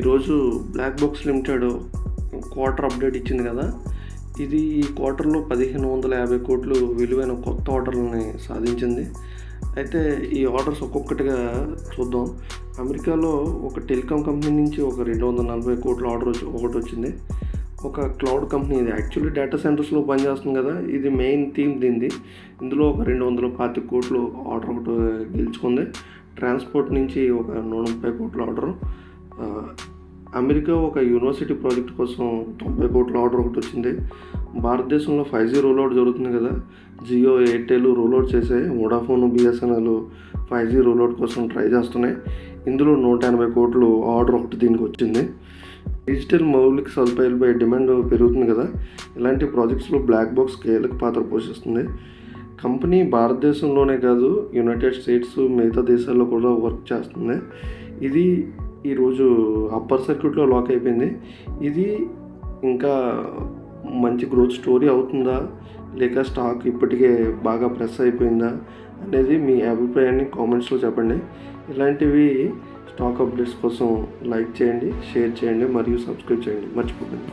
ఈరోజు black box limited quarter update ఇచ్చింది కదా. ఇది ఈ క్వార్టర్లో పదిహేను వందల యాభై కోట్లు విలువైన కొత్త ఆర్డర్లని సాధించింది. అయితే ఈ ఆర్డర్స్ ఒక్కొక్కటిగా చూద్దాం. అమెరికాలో ఒక టెలికాం కంపెనీ నుంచి ఒక రెండు వందల నలభై కోట్ల ఆర్డర్ వచ్చి ఒకటి వచ్చింది. ఒక క్లౌడ్ కంపెనీ ఇది. యాక్చువల్లీ డేటా సెంటర్స్లో పనిచేస్తుంది కదా. ఇది మెయిన్ థీమ్ దీనిది. ఇందులో ఒక రెండు వందల పాతి కోట్లు ఆర్డర్ ఒకటి గెలుచుకుంది. ట్రాన్స్పోర్ట్ నుంచి ఒక నూట ముప్పై కోట్ల ఆర్డర్ అమెరికా ఒక యూనివర్సిటీ ప్రాజెక్ట్ కోసం తొంభై కోట్ల ఆర్డర్ ఒకటి వచ్చింది. భారతదేశంలో ఫైవ్ జీ రోల్అవుట్ జరుగుతుంది కదా. జియో ఎయిర్టెల్ రోల్అవుట్ చేసే Vodafone BSNL five G rollout కోసం ట్రై చేస్తున్నాయి. ఇందులో నూట ఎనభై కోట్లు ఆర్డర్ ఒకటి దీనికి వచ్చింది. డిజిటల్ మౌలిక సదుపాయాలపై డిమాండ్ పెరుగుతుంది కదా. ఇలాంటి ప్రాజెక్ట్స్లో బ్లాక్ బాక్స్ కీలక పాత్ర పోషిస్తుంది. కంపెనీ భారతదేశంలోనే కాదు యునైటెడ్ స్టేట్స్ మిగతా దేశాల్లో కూడా వర్క్ చేస్తుంది. ఇది ఈరోజు అప్పర్ సర్క్యూట్లో లాక్ అయిపోయింది. ఇది ఇంకా మంచి గ్రోత్ స్టోరీ అవుతుందా? లేక స్టాక్ ఇప్పటికే బాగా ప్రెస్ అయిపోయిందా? అనేది మీ అభిప్రాయాన్ని కామెంట్స్లో చెప్పండి. ఇలాంటివి స్టాక్ అప్డేట్స్ కోసం లైక్ చేయండి షేర్ చేయండి మరియు సబ్స్క్రైబ్ చేయండి. మర్చిపోకండి.